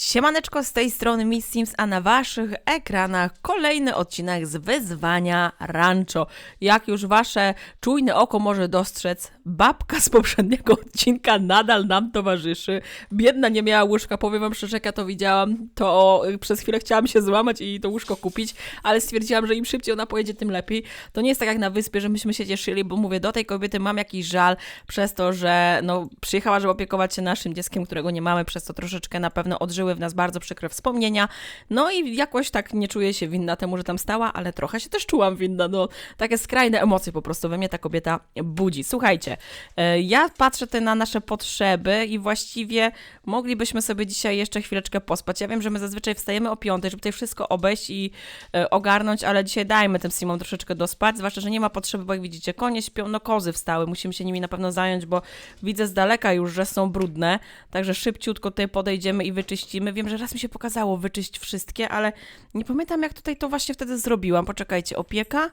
Siemaneczko z tej strony Miss Sims, a na waszych ekranach kolejny odcinek z wyzwania Rancho. Jak już wasze czujne oko może dostrzec, babka z poprzedniego odcinka nadal nam towarzyszy. Biedna nie miała łóżka, powiem wam szczerze, jak ja to widziałam, to przez chwilę chciałam się złamać i to łóżko kupić, ale stwierdziłam, że im szybciej ona pojedzie, tym lepiej. To nie jest tak jak na wyspie, że myśmy się cieszyli, bo mówię, do tej kobiety mam jakiś żal przez to, że no, przyjechała, żeby opiekować się naszym dzieckiem, którego nie mamy, przez to troszeczkę na pewno odżyły w nas bardzo przykre wspomnienia. No i jakoś tak nie czuję się winna temu, że tam stała, ale trochę się też czułam winna. No, takie skrajne emocje po prostu we mnie ta kobieta budzi. Słuchajcie, e, ja patrzę tutaj na nasze potrzeby i właściwie moglibyśmy sobie dzisiaj jeszcze chwileczkę pospać. Ja wiem, że my zazwyczaj wstajemy o piątej, żeby tutaj wszystko obejść i e, ogarnąć, ale dzisiaj dajmy tym Simom troszeczkę dospać, zwłaszcza, że nie ma potrzeby, bo jak widzicie, konie śpią, no kozy wstały, musimy się nimi na pewno zająć, bo widzę z daleka już, że są brudne, także szybciutko tutaj podejdziemy i wyczyścimy. Wiem, że raz mi się pokazało wyczyść wszystkie, ale nie pamiętam, jak tutaj to właśnie wtedy zrobiłam. Poczekajcie, opieka,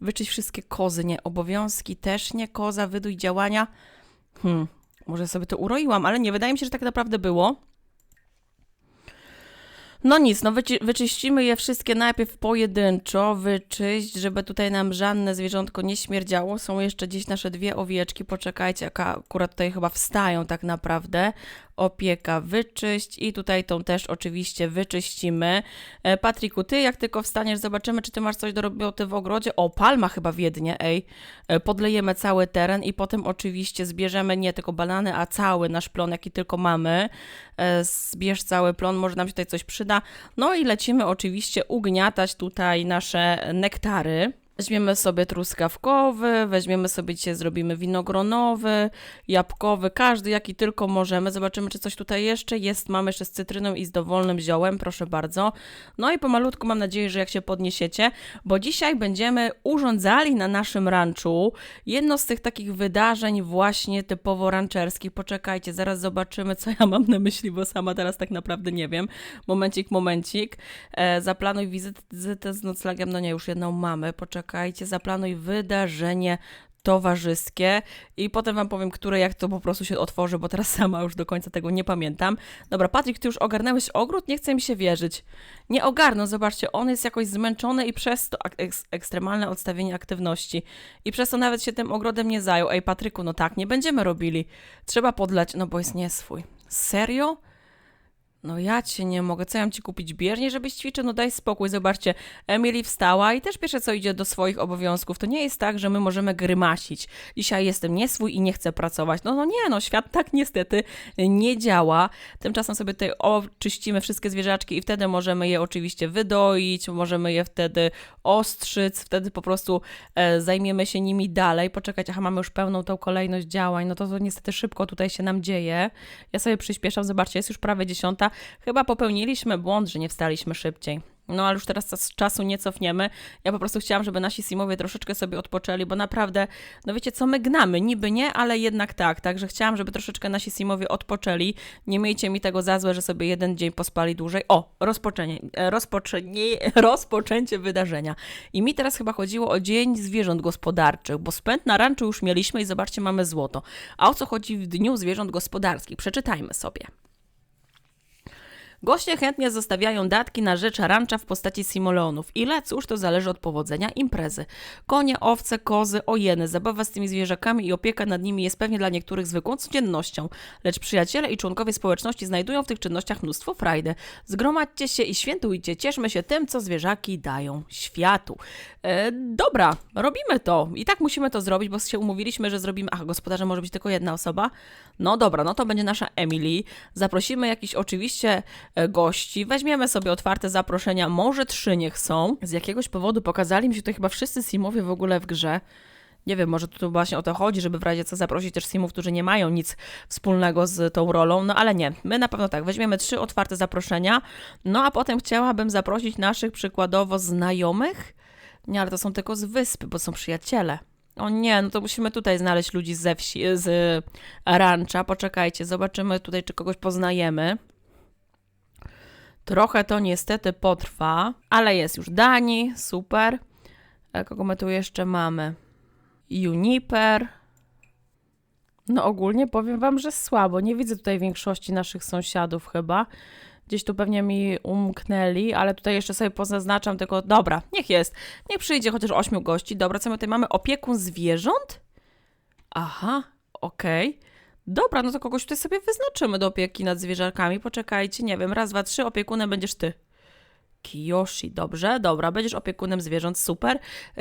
wyczyść wszystkie kozy, nie, obowiązki też nie, koza, wydój działania. Hmm, może sobie to uroiłam, ale nie, wydaje mi się, że tak naprawdę było. No nic, no wyczyścimy je wszystkie najpierw pojedynczo, wyczyść, żeby tutaj nam żadne zwierzątko nie śmierdziało. Są jeszcze gdzieś nasze dwie owieczki, poczekajcie, akurat tutaj chyba wstają tak naprawdę. Opieka wyczyść i tutaj tą też oczywiście wyczyścimy. E, Patryku, ty jak tylko wstaniesz, zobaczymy, czy ty masz coś do roboty w ogrodzie. O, palma chyba wiednie, ej. E, Podlejemy cały teren i potem oczywiście zbierzemy nie tylko banany, a cały nasz plon, jaki tylko mamy. E, Zbierz cały plon, może nam się tutaj coś przyda. No i lecimy oczywiście ugniatać tutaj nasze nektary. Weźmiemy sobie truskawkowy, weźmiemy sobie dzisiaj, zrobimy winogronowy, jabłkowy, każdy jaki tylko możemy. Zobaczymy, czy coś tutaj jeszcze jest. Mamy jeszcze z cytryną i z dowolnym ziołem, proszę bardzo. No i pomalutku mam nadzieję, że jak się podniesiecie, bo dzisiaj będziemy urządzali na naszym ranczu jedno z tych takich wydarzeń właśnie typowo ranczerskich. Poczekajcie, zaraz zobaczymy, co ja mam na myśli, bo sama teraz tak naprawdę nie wiem. Momencik, momencik. E, zaplanuj wizytę z noclegiem. No nie, już jedną mamy. Poczekajcie, zaplanuj wydarzenie towarzyskie i potem wam powiem, które jak to po prostu się otworzy, bo teraz sama już do końca tego nie pamiętam. Dobra, Patryk, ty już ogarnęłeś ogród? Nie chce mi się wierzyć. Nie ogarnął, zobaczcie, on jest jakoś zmęczony i przez to eks- ekstremalne odstawienie aktywności. I przez to nawet się tym ogrodem nie zajął. Ej, Patryku, no tak, nie będziemy robili. Trzeba podlać, no bo jest nie swój. Serio? No ja cię nie mogę. Co ja mam ci kupić biernie, żebyś ćwiczył? No daj spokój. Zobaczcie, Emily wstała i też pierwsze co idzie do swoich obowiązków. To nie jest tak, że my możemy grymasić. Dzisiaj jestem nie swój i nie chcę pracować. No, no nie, no świat tak niestety nie działa. Tymczasem sobie tutaj oczyścimy wszystkie zwierzaczki i wtedy możemy je oczywiście wydoić, możemy je wtedy ostrzyc, wtedy po prostu e, zajmiemy się nimi dalej. Poczekać, aha, mamy już pełną tą kolejność działań. No to, to niestety szybko tutaj się nam dzieje. Ja sobie przyspieszam, zobaczcie, jest już prawie dziesiąta. Chyba popełniliśmy błąd, że nie wstaliśmy szybciej. No ale już teraz czasu nie cofniemy. Ja po prostu chciałam, żeby nasi simowie troszeczkę sobie odpoczęli, bo naprawdę, no wiecie co, my gnamy, niby nie, ale jednak tak. Także chciałam, żeby troszeczkę nasi simowie odpoczęli. Nie miejcie mi tego za złe, że sobie jeden dzień pospali dłużej. O, rozpoczęcie, rozpoczęcie, rozpoczęcie wydarzenia. I mi teraz chyba chodziło o dzień zwierząt gospodarczych, bo spęd na ranczu już mieliśmy i zobaczcie, mamy złoto. A o co chodzi w dniu zwierząt gospodarskich? Przeczytajmy sobie. Goście chętnie zostawiają datki na rzecz rancza w postaci simolonów. Ile? Cóż, to zależy od powodzenia imprezy. Konie, owce, kozy, ojeny, zabawa z tymi zwierzakami i opieka nad nimi jest pewnie dla niektórych zwykłą codziennością, lecz przyjaciele i członkowie społeczności znajdują w tych czynnościach mnóstwo frajdy. Zgromadźcie się i świętujcie, cieszmy się tym, co zwierzaki dają światu. E, dobra, robimy to. I tak musimy to zrobić, bo się umówiliśmy, że zrobimy... Ach, gospodarzem może być tylko jedna osoba. No dobra, no to będzie nasza Emily. Zaprosimy jakiś oczywiście gości. Weźmiemy sobie otwarte zaproszenia, może trzy niech są. Z jakiegoś powodu pokazali mi się to chyba wszyscy simowie w ogóle w grze. Nie wiem, może tu właśnie o to chodzi, żeby w razie co zaprosić też simów, którzy nie mają nic wspólnego z tą rolą, no ale nie. My na pewno tak, weźmiemy trzy otwarte zaproszenia, no a potem chciałabym zaprosić naszych przykładowo znajomych. Nie, ale to są tylko z wyspy, bo są przyjaciele. O nie, no to musimy tutaj znaleźć ludzi ze wsi, z rancha. Poczekajcie, zobaczymy tutaj, czy kogoś poznajemy. Trochę to niestety potrwa, ale jest już Dani, super. E, Kogo my tu jeszcze mamy? Juniper. No ogólnie powiem wam, że słabo. Nie widzę tutaj większości naszych sąsiadów chyba. Gdzieś tu pewnie mi umknęli, ale tutaj jeszcze sobie pozaznaczam tylko, dobra, niech jest. Niech przyjdzie chociaż ośmiu gości. Dobra, co my tutaj mamy? Opiekun zwierząt? Aha, okej. Dobra, no to kogoś tutaj sobie wyznaczymy do opieki nad zwierzakami. Poczekajcie, nie wiem, raz, dwa, trzy, opiekunem będziesz ty. Kiyoshi, dobrze, dobra, będziesz opiekunem zwierząt, super.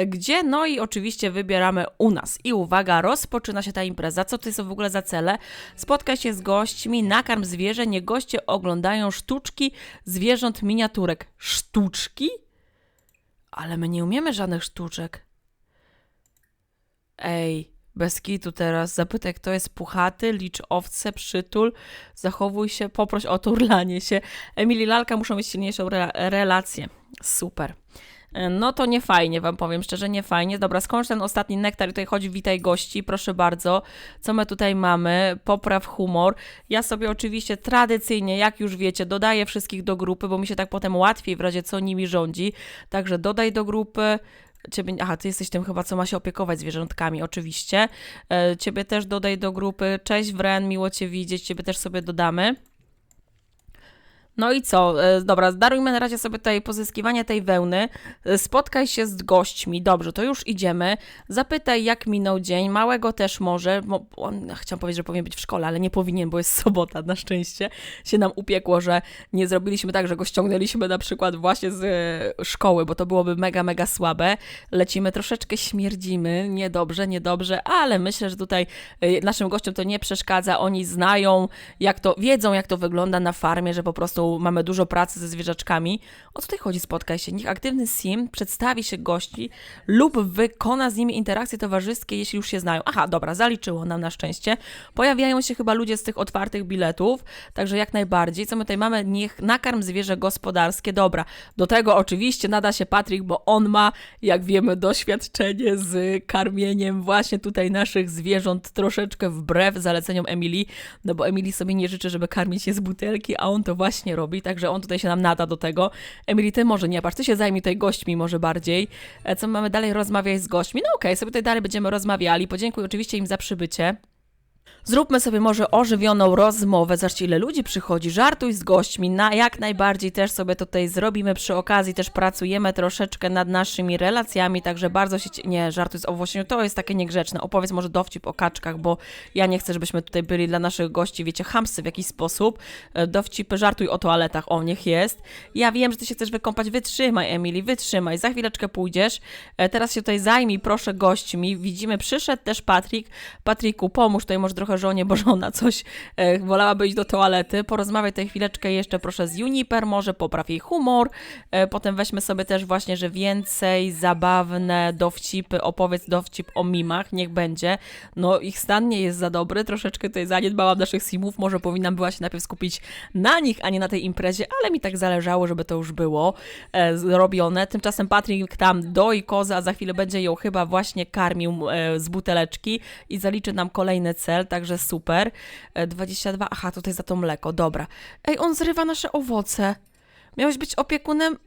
Gdzie? No i oczywiście wybieramy u nas. I uwaga, rozpoczyna się ta impreza. Co to są w ogóle za cele? Spotkaj się z gośćmi, nakarm zwierzę, nie goście oglądają sztuczki zwierząt miniaturek. Sztuczki? Ale my nie umiemy żadnych sztuczek. Ej, bez kitu teraz. Zapytaj, kto jest puchaty, licz owce, przytul, zachowuj się, poproś o turlanie się. Emily i Lalka muszą mieć silniejszą re- relację. Super. E, No to nie fajnie, wam powiem szczerze, nie fajnie. Dobra, skończ ten ostatni nektar. Tutaj chodzi, witaj gości, proszę bardzo. Co my tutaj mamy? Popraw humor. Ja sobie oczywiście tradycyjnie, jak już wiecie, dodaję wszystkich do grupy, bo mi się tak potem łatwiej w razie co nimi rządzi. Także dodaj do grupy. Ciebie, aha, ty jesteś tym chyba, co ma się opiekować zwierzątkami, oczywiście. E, Ciebie też dodaj do grupy. Cześć Wren, miło Cię widzieć. Ciebie też sobie dodamy. No i co? E, Dobra, darujmy na razie sobie tutaj pozyskiwanie tej wełny. E, Spotkaj się z gośćmi. Dobrze, to już idziemy. Zapytaj, jak minął dzień. Małego też może. Bo on, chciałam powiedzieć, że powinien być w szkole, ale nie powinien, bo jest sobota. Na szczęście się nam upiekło, że nie zrobiliśmy tak, że go ściągnęliśmy na przykład właśnie z e, szkoły, bo to byłoby mega, mega słabe. Lecimy troszeczkę, śmierdzimy. Niedobrze, niedobrze, ale myślę, że tutaj naszym gościom to nie przeszkadza. Oni znają, jak to, wiedzą, jak to wygląda na farmie, że po prostu mamy dużo pracy ze zwierzaczkami. O co tutaj chodzi? Spotkaj się. Niech aktywny sim przedstawi się gości lub wykona z nimi interakcje towarzyskie, jeśli już się znają. Aha, dobra, zaliczyło nam na szczęście. Pojawiają się chyba ludzie z tych otwartych biletów, także jak najbardziej. Co my tutaj mamy? Niech nakarm zwierzę gospodarskie. Dobra, do tego oczywiście nada się Patryk, bo on ma, jak wiemy, doświadczenie z karmieniem właśnie tutaj naszych zwierząt troszeczkę wbrew zaleceniom Emily, no bo Emily sobie nie życzy, żeby karmić je z butelki, a on to właśnie robi, także on tutaj się nam nada do tego. Emily, ty może nie patrz, ty się zajmij tutaj gośćmi może bardziej. E, Co mamy dalej? Rozmawiaj z gośćmi. No okej, sobie tutaj dalej będziemy rozmawiali. Podziękuję oczywiście im za przybycie. Zróbmy sobie może ożywioną rozmowę. Zobaczcie, ile ludzi przychodzi. Żartuj z gośćmi. Na, jak najbardziej też sobie tutaj zrobimy przy okazji. Też pracujemy troszeczkę nad naszymi relacjami, także bardzo się... Nie, żartuj z owłosieniem. To jest takie niegrzeczne. Opowiedz może dowcip o kaczkach, bo ja nie chcę, żebyśmy tutaj byli dla naszych gości, wiecie, chamscy w jakiś sposób. E, Dowcipy, żartuj o toaletach. O, niech jest. Ja wiem, że ty się chcesz wykąpać. Wytrzymaj, Emily, wytrzymaj. Za chwileczkę pójdziesz. E, Teraz się tutaj zajmij, proszę, gośćmi. Widzimy, przyszedł też Patryk. Patryku, pomóż tutaj może trochę żonie, bo żona coś e, wolałaby iść do toalety. Porozmawiaj tutaj chwileczkę jeszcze proszę z Juniper, może popraw jej humor. E, potem weźmy sobie też właśnie, że więcej zabawne dowcipy, opowiedz dowcip o mimach, niech będzie. No ich stan nie jest za dobry, troszeczkę tutaj zaniedbałam naszych simów, może powinnam była się najpierw skupić na nich, a nie na tej imprezie, ale mi tak zależało, żeby to już było e, zrobione. Tymczasem Patryk tam doi kozę, a za chwilę będzie ją chyba właśnie karmił e, z buteleczki i zaliczy nam kolejny cel, także super. E, 22, aha, tutaj za to mleko, dobra. Ej, on zrywa nasze owoce. Miałeś być opiekunem...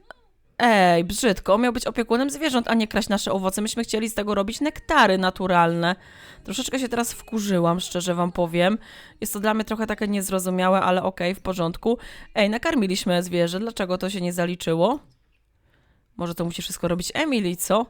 Ej, brzydko, miał być opiekunem zwierząt, a nie kraść nasze owoce. Myśmy chcieli z tego robić nektary naturalne. Troszeczkę się teraz wkurzyłam, szczerze wam powiem. Jest to dla mnie trochę takie niezrozumiałe, ale okej, w porządku. Ej, nakarmiliśmy zwierzę, dlaczego to się nie zaliczyło? Może to musi wszystko robić Emily, co?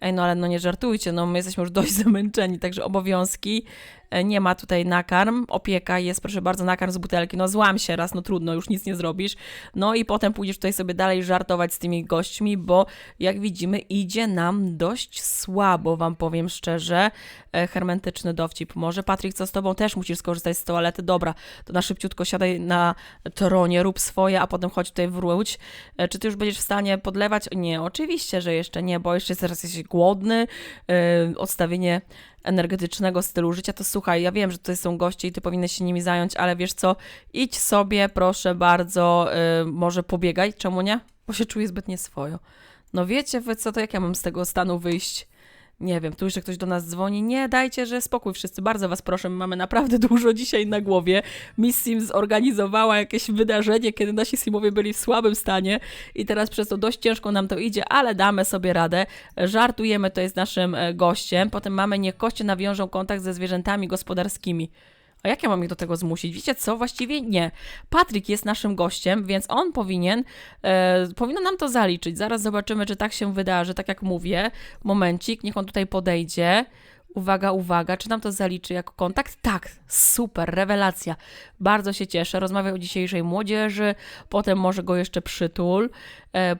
Ej, no ale no nie żartujcie, no my jesteśmy już dość zamęczeni, także obowiązki. E, Nie ma tutaj nakarm, opieka jest, proszę bardzo, nakarm z butelki. No złam się raz, no trudno, już nic nie zrobisz. No i potem pójdziesz tutaj sobie dalej żartować z tymi gośćmi, bo jak widzimy, idzie nam dość słabo, wam powiem szczerze. E, Hermetyczny dowcip. Może Patryk, co z tobą? Też musisz skorzystać z toalety. Dobra, to na szybciutko siadaj na tronie, rób swoje, a potem chodź tutaj wróć. E, Czy ty już będziesz w stanie podlewać? Nie, oczywiście, że jeszcze nie, bo jeszcze teraz jesteś głodny. E, Odstawienie energetycznego stylu życia, to słuchaj, ja wiem, że to są goście i ty powinieneś się nimi zająć, ale wiesz co, idź sobie, proszę bardzo, może pobiegaj, czemu nie? Bo się czuję zbyt nieswojo. No wiecie wy co, to jak ja mam z tego stanu wyjść? Nie wiem, tu jeszcze ktoś do nas dzwoni. Nie, dajcie, że spokój wszyscy. Bardzo was proszę, my mamy naprawdę dużo dzisiaj na głowie. Miss Sim zorganizowała jakieś wydarzenie, kiedy nasi Simowie byli w słabym stanie i teraz przez to dość ciężko nam to idzie, ale damy sobie radę. Żartujemy to jest naszym e, gościem. Potem mamy niech koście nawiążą kontakt ze zwierzętami gospodarskimi. A jak ja mam ich do tego zmusić? Wiecie co? Właściwie nie. Patryk jest naszym gościem, więc on powinien, e, powinno nam to zaliczyć. Zaraz zobaczymy, czy tak się wydarzy, tak jak mówię. Momencik, niech on tutaj podejdzie. Uwaga, uwaga, czy nam to zaliczy jako kontakt? Tak, super, rewelacja. Bardzo się cieszę. Rozmawiał o dzisiejszej młodzieży, potem może go jeszcze przytul,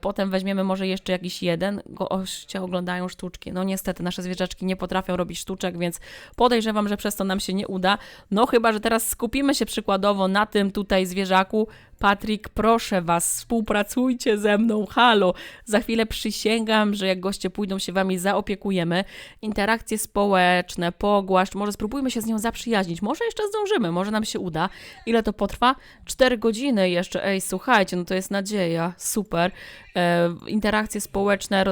potem weźmiemy może jeszcze jakiś jeden. Goście oglądają sztuczki. No niestety, nasze zwierzaczki nie potrafią robić sztuczek, więc podejrzewam, że przez to nam się nie uda. No chyba, że teraz skupimy się przykładowo na tym tutaj zwierzaku. Patryk, proszę was, współpracujcie ze mną, halo. Za chwilę przysięgam, że jak goście pójdą, się wami zaopiekujemy. Interakcje społeczne, pogłaszcz, może spróbujmy się z nią zaprzyjaźnić. Może jeszcze zdążymy, może nam się uda. Ile to potrwa? Cztery godziny jeszcze. Ej, słuchajcie, no to jest nadzieja. Super. E, interakcje społeczne,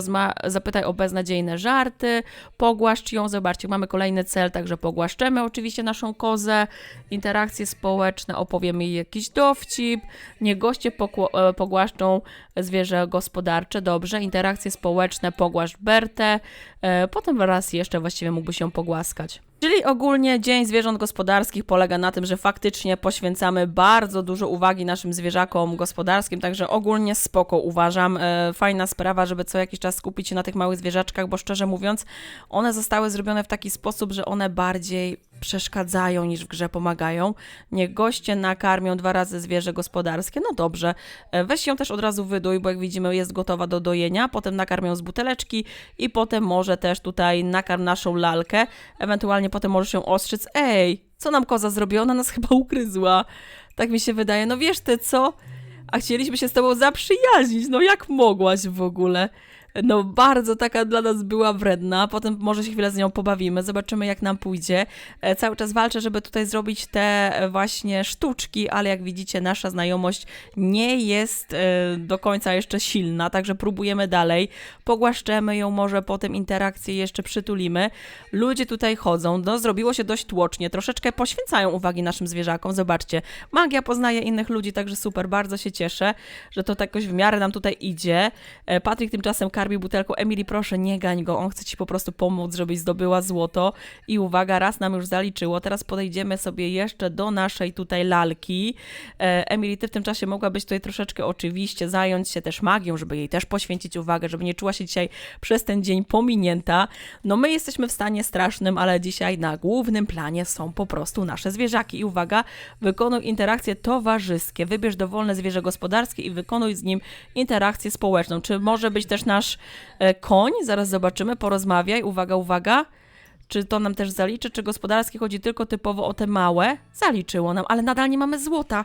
zapytaj o beznadziejne żarty, pogłaszcz ją, zobaczcie, mamy kolejny cel, także pogłaszczemy oczywiście naszą kozę, interakcje społeczne, opowiemy jej jakiś dowcip, niech goście e, pogłaszczą zwierzę gospodarcze, dobrze, interakcje społeczne, pogłaszcz Bertę, e, potem raz jeszcze właściwie mógłby się pogłaskać. Czyli ogólnie Dzień Zwierząt Gospodarskich polega na tym, że faktycznie poświęcamy bardzo dużo uwagi naszym zwierzakom gospodarskim, także ogólnie spoko uważam. E, fajna sprawa, żeby co jakiś czas skupić się na tych małych zwierzaczkach, bo szczerze mówiąc, one zostały zrobione w taki sposób, że one bardziej przeszkadzają niż w grze pomagają. Niech goście nakarmią dwa razy zwierzę gospodarskie, no dobrze. E, Weź ją też od razu wyduj, bo jak widzimy jest gotowa do dojenia, potem nakarmią z buteleczki i potem może też tutaj nakarm naszą lalkę, ewentualnie potem może się ostrzyc. Ej, co nam koza zrobiła? Ona nas chyba ugryzła. Tak mi się wydaje. No wiesz ty co? A chcieliśmy się z tobą zaprzyjaźnić. No jak mogłaś w ogóle? No bardzo taka dla nas była wredna. Potem może się chwilę z nią pobawimy, zobaczymy jak nam pójdzie. E, Cały czas walczę, żeby tutaj zrobić te e, właśnie sztuczki, ale jak widzicie nasza znajomość nie jest e, do końca jeszcze silna, także próbujemy dalej. Pogłaszczemy ją, może potem interakcje jeszcze przytulimy. Ludzie tutaj chodzą, no zrobiło się dość tłocznie, troszeczkę poświęcają uwagi naszym zwierzakom. Zobaczcie, magia poznaje innych ludzi, także super, bardzo się cieszę, że to tak jakoś w miarę nam tutaj idzie. Patryk tymczasem karmi butelką. Emily, proszę, nie gań go, on chce ci po prostu pomóc, żebyś zdobyła złoto. I uwaga, raz nam już zaliczyło, teraz podejdziemy sobie jeszcze do naszej tutaj lalki. E, Emily, ty w tym czasie mogłabyś tutaj troszeczkę oczywiście zająć się też magią, żeby jej też poświęcić uwagę, żeby nie czuła się dzisiaj przez ten dzień pominięta. No my jesteśmy w stanie strasznym, ale dzisiaj na głównym planie są po prostu nasze zwierzaki. I uwaga, wykonuj interakcje towarzyskie. Wybierz dowolne zwierzę gospodarskie i wykonuj z nim interakcję społeczną. Czy może być też nasz e, koń? Zaraz zobaczymy, porozmawiaj. Uwaga, uwaga. Czy to nam też zaliczy, czy gospodarskie chodzi tylko typowo o te małe? Zaliczyło nam, ale nadal nie mamy złota.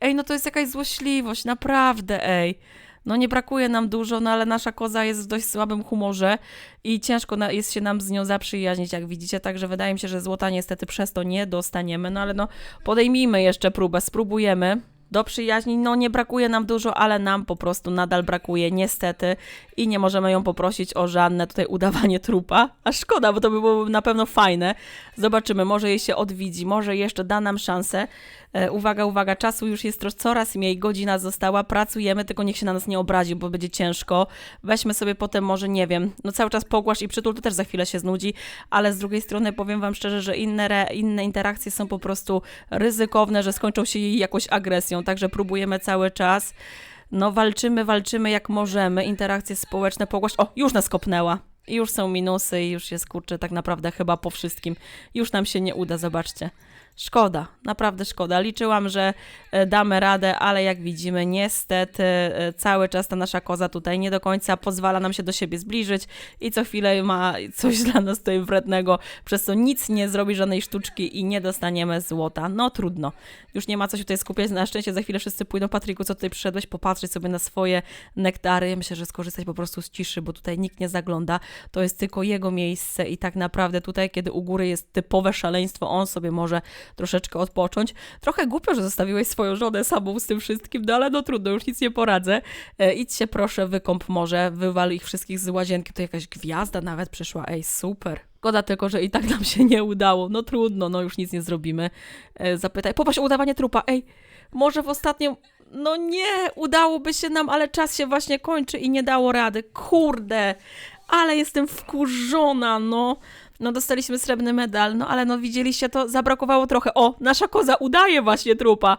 Ej, no to jest jakaś złośliwość, naprawdę, ej. No nie brakuje nam dużo, no ale nasza koza jest w dość słabym humorze i ciężko na, jest się nam z nią zaprzyjaźnić, jak widzicie, także wydaje mi się, że złota niestety przez to nie dostaniemy, no ale no podejmijmy jeszcze próbę, spróbujemy. Do przyjaźni, no nie brakuje nam dużo, ale nam po prostu nadal brakuje, niestety, i nie możemy ją poprosić o żadne tutaj udawanie trupa. A szkoda, bo to by na pewno fajne. Zobaczymy, może jej się odwiedzi, może jeszcze da nam szansę. E, uwaga, uwaga, czasu już jest coraz mniej, godzina została, pracujemy, tylko niech się na nas nie obrazi, bo będzie ciężko. Weźmy sobie potem może, nie wiem, no cały czas pogłasz i przytul, to też za chwilę się znudzi, ale z drugiej strony powiem wam szczerze, że inne, inne interakcje są po prostu ryzykowne, że skończą się jej jakoś agresją, także próbujemy cały czas. No walczymy, walczymy jak możemy, interakcje społeczne, pogłasz... O, już nas kopnęła. I już są minusy i już jest, kurczę, tak naprawdę chyba po wszystkim. Już nam się nie uda, zobaczcie. Szkoda, naprawdę szkoda. Liczyłam, że e, damy radę, ale jak widzimy, niestety e, cały czas ta nasza koza tutaj nie do końca pozwala nam się do siebie zbliżyć i co chwilę ma coś dla nas tutaj wrednego, przez co nic nie zrobi, żadnej sztuczki i nie dostaniemy złota. No trudno. Już nie ma co się tutaj skupiać. Na szczęście za chwilę wszyscy pójdą. Patryku, co tutaj przyszedłeś? Popatrzeć sobie na swoje nektary. Myślę, że skorzystać po prostu z ciszy, bo tutaj nikt nie zagląda. To jest tylko jego miejsce i tak naprawdę tutaj, kiedy u góry jest typowe szaleństwo, on sobie może troszeczkę odpocząć. Trochę głupio, że zostawiłeś swoją żonę samą z tym wszystkim, no ale no trudno, już nic nie poradzę. E, idź się proszę, wykąp może, wywal ich wszystkich z łazienki. To jakaś gwiazda nawet przyszła. Ej, super. Szkoda tylko, że i tak nam się nie udało. No trudno, no już nic nie zrobimy. E, zapytaj. Popatrz, udawanie trupa. Ej, może w ostatnim... No nie, udałoby się nam, ale czas się właśnie kończy i nie dało rady. Kurde, ale jestem wkurzona, no. No dostaliśmy srebrny medal, no ale no widzieliście to, zabrakowało trochę. O, nasza koza udaje właśnie trupa.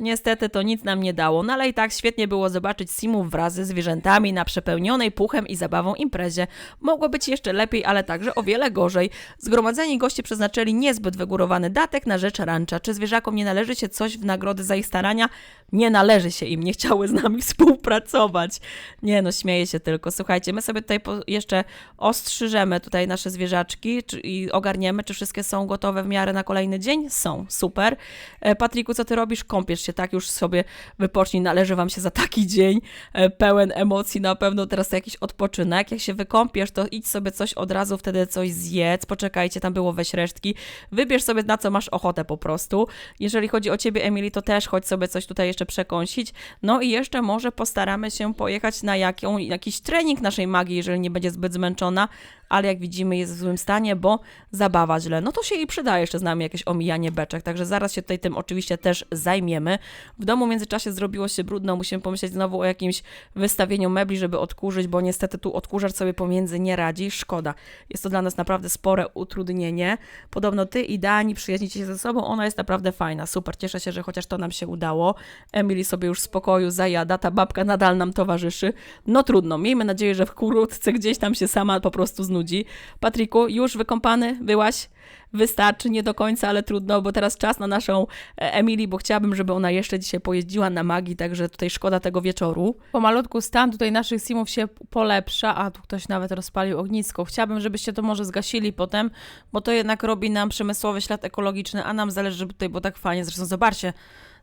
Niestety to nic nam nie dało, no ale i tak świetnie było zobaczyć Simów wraz ze zwierzętami na przepełnionej puchem i zabawą imprezie. Mogło być jeszcze lepiej, ale także o wiele gorzej. Zgromadzeni goście przeznaczyli niezbyt wygórowany datek na rzecz rancha. Czy zwierzakom nie należy się coś w nagrody za ich starania? Nie należy się im, nie chciały z nami współpracować. Nie no, śmieję się tylko. Słuchajcie, my sobie tutaj jeszcze ostrzyżemy tutaj nasze zwierzaczki i ogarniemy, czy wszystkie są gotowe w miarę na kolejny dzień. Są, super. E, Patryku, co ty robisz? Kąpiesz się, tak? Już sobie wypocznij, należy wam się za taki dzień e, pełen emocji, na pewno teraz jakiś odpoczynek. Jak się wykąpiesz, to idź sobie coś od razu, wtedy coś zjedz, poczekajcie, tam było weź resztki. Wybierz sobie, na co masz ochotę po prostu. Jeżeli chodzi o ciebie, Emily, to też chodź sobie coś tutaj jeszcze przekąsić. No i jeszcze może postaramy się pojechać na jaką, jakiś trening naszej magii, jeżeli nie będzie zbyt zmęczona, ale jak widzimy jest w złym stanie, bo zabawa źle. No to się jej przyda jeszcze z nami jakieś omijanie beczek, także zaraz się tutaj tym oczywiście też zajmiemy. W domu w międzyczasie zrobiło się brudno, musimy pomyśleć znowu o jakimś wystawieniu mebli, żeby odkurzyć, bo niestety tu odkurzacz sobie pomiędzy nie radzi. Szkoda. Jest to dla nas naprawdę spore utrudnienie. Podobno ty i Dani przyjaźnicie się ze sobą, ona jest naprawdę fajna. Super, cieszę się, że chociaż to nam się udało. Emily sobie już w spokoju zajada, ta babka nadal nam towarzyszy. No trudno, miejmy nadzieję, że wkrótce gdzieś tam się sama po prostu znudzi. Patryku, już wykąpany? Byłaś? Wystarczy, nie do końca, ale trudno, bo teraz czas na naszą e, Emily, bo chciałabym, żeby ona jeszcze dzisiaj pojeździła na magii, także tutaj szkoda tego wieczoru. Pomalutku stan tutaj naszych simów się polepsza, a tu ktoś nawet rozpalił ognisko. Chciałabym, żebyście to może zgasili potem, bo to jednak robi nam przemysłowy ślad ekologiczny, a nam zależy, żeby tutaj było tak fajnie. Zresztą zobaczcie,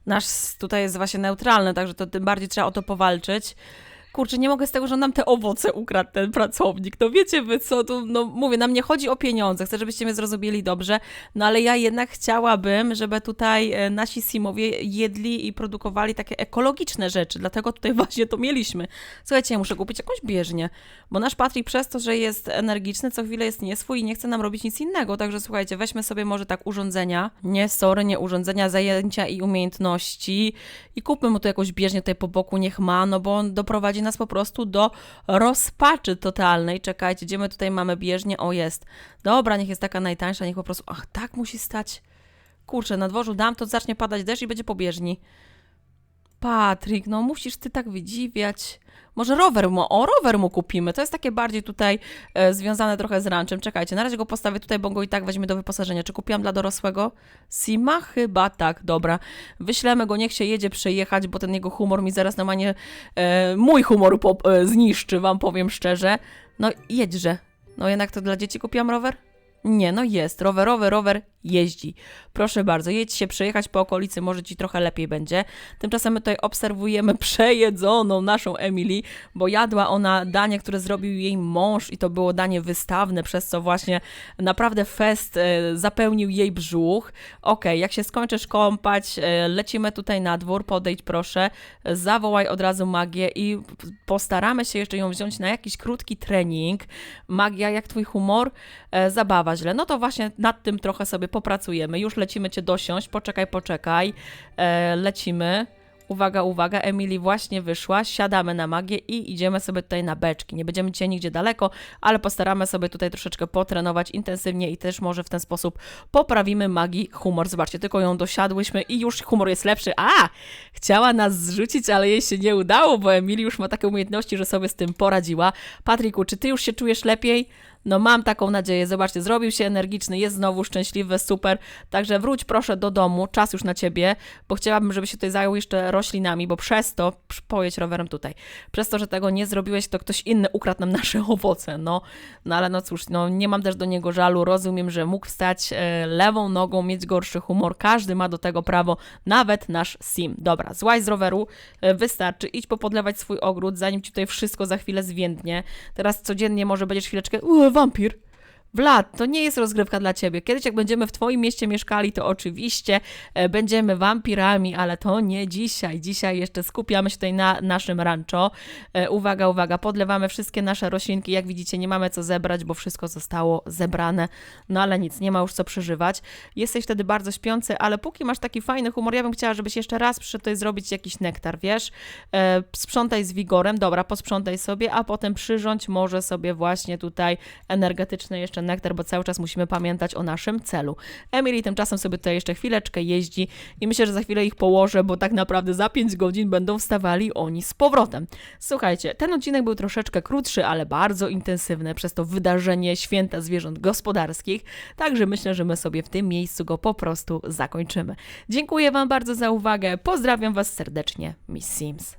nasz tutaj jest właśnie neutralny, także to tym bardziej trzeba o to powalczyć. Kurczę, nie mogę z tego, że nam te owoce ukradł ten pracownik. No wiecie wy co, tu, no mówię, nam nie chodzi o pieniądze, chcę, żebyście mnie zrozumieli dobrze, no ale ja jednak chciałabym, żeby tutaj e, nasi simowie jedli i produkowali takie ekologiczne rzeczy, dlatego tutaj właśnie to mieliśmy. Słuchajcie, ja muszę kupić jakąś bieżnię, bo nasz Patryk przez to, że jest energiczny, co chwilę jest nieswój i nie chce nam robić nic innego, także słuchajcie, weźmy sobie może tak urządzenia, nie sorry, nie urządzenia, zajęcia i umiejętności. I kupmy mu tu jakąś bieżnię tutaj po boku, niech ma, no bo on doprowadzi nas po prostu do rozpaczy totalnej. Czekajcie, gdzie my tutaj mamy bieżnię? O, jest. Dobra, niech jest taka najtańsza, niech po prostu, ach, tak musi stać. Kurczę, na dworzu dam, to zacznie padać deszcz i będzie po bieżni. Patryk, no musisz ty tak wydziwiać. Może rower mu, o rower mu kupimy. To jest takie bardziej tutaj e, związane trochę z ranchem. Czekajcie, na razie go postawię tutaj, bo go i tak weźmie do wyposażenia. Czy kupiłam dla dorosłego? Sima? Chyba tak, dobra. Wyślemy go, niech się jedzie przejechać, bo ten jego humor mi zaraz normalnie e, mój humor e, zniszczy, wam powiem szczerze. No jedźże. No jednak to dla dzieci kupiłam rower? Nie, no jest. Rowerowy rower jeździ. Proszę bardzo, jedź się przejechać po okolicy, może ci trochę lepiej będzie. Tymczasem my tutaj obserwujemy przejedzoną naszą Emily, bo jadła ona danie, które zrobił jej mąż i to było danie wystawne, przez co właśnie naprawdę fest e, zapełnił jej brzuch. Okej, jak się skończysz kąpać, e, lecimy tutaj na dwór, podejdź proszę, zawołaj od razu magię i postaramy się jeszcze ją wziąć na jakiś krótki trening. Magia, jak twój humor? E, zabawa źle. No to właśnie nad tym trochę sobie popracujemy. Już lecimy cię dosiąść. Poczekaj, poczekaj. E, lecimy. Uwaga, uwaga, Emily właśnie wyszła, siadamy na magię i idziemy sobie tutaj na beczki. Nie będziemy dzisiaj nigdzie daleko, ale postaramy sobie tutaj troszeczkę potrenować intensywnie i też może w ten sposób poprawimy magii humor. Zobaczcie, tylko ją dosiadłyśmy i już humor jest lepszy. A! Chciała nas zrzucić, ale jej się nie udało, bo Emily już ma takie umiejętności, że sobie z tym poradziła. Patryku, czy ty już się czujesz lepiej? No mam taką nadzieję. Zobaczcie, zrobił się energiczny, jest znowu szczęśliwy, super. Także wróć proszę do domu, czas już na ciebie, bo chciałabym, żebyś się tutaj zajął jeszcze roślinami, bo przez to, pojedź rowerem tutaj, przez to, że tego nie zrobiłeś, to ktoś inny ukradł nam nasze owoce, no. No ale no cóż, no nie mam też do niego żalu, rozumiem, że mógł wstać e, lewą nogą, mieć gorszy humor, każdy ma do tego prawo, nawet nasz sim. Dobra, złaź z roweru, e, wystarczy, idź popodlewać swój ogród, zanim ci tutaj wszystko za chwilę zwiędnie. Teraz codziennie może będziesz chwileczkę, vampir. Vlad, to nie jest rozgrywka dla ciebie. Kiedyś, jak będziemy w twoim mieście mieszkali, to oczywiście e, będziemy wampirami, ale to nie dzisiaj. Dzisiaj jeszcze skupiamy się tutaj na naszym rancho. E, uwaga, uwaga, podlewamy wszystkie nasze roślinki. Jak widzicie, nie mamy co zebrać, bo wszystko zostało zebrane. No ale nic, nie ma już co przeżywać. Jesteś wtedy bardzo śpiący, ale póki masz taki fajny humor, ja bym chciała, żebyś jeszcze raz przyszedł tutaj zrobić jakiś nektar, wiesz? E, sprzątaj z wigorem, dobra, posprzątaj sobie, a potem przyrządź może sobie właśnie tutaj energetyczne jeszcze nektar, bo cały czas musimy pamiętać o naszym celu. Emily tymczasem sobie tutaj jeszcze chwileczkę jeździ i myślę, że za chwilę ich położę, bo tak naprawdę za 5 godzin będą wstawali oni z powrotem. Słuchajcie, ten odcinek był troszeczkę krótszy, ale bardzo intensywny przez to wydarzenie Święta Zwierząt Gospodarskich, także myślę, że my sobie w tym miejscu go po prostu zakończymy. Dziękuję Wam bardzo za uwagę, pozdrawiam Was serdecznie, Miss Sims.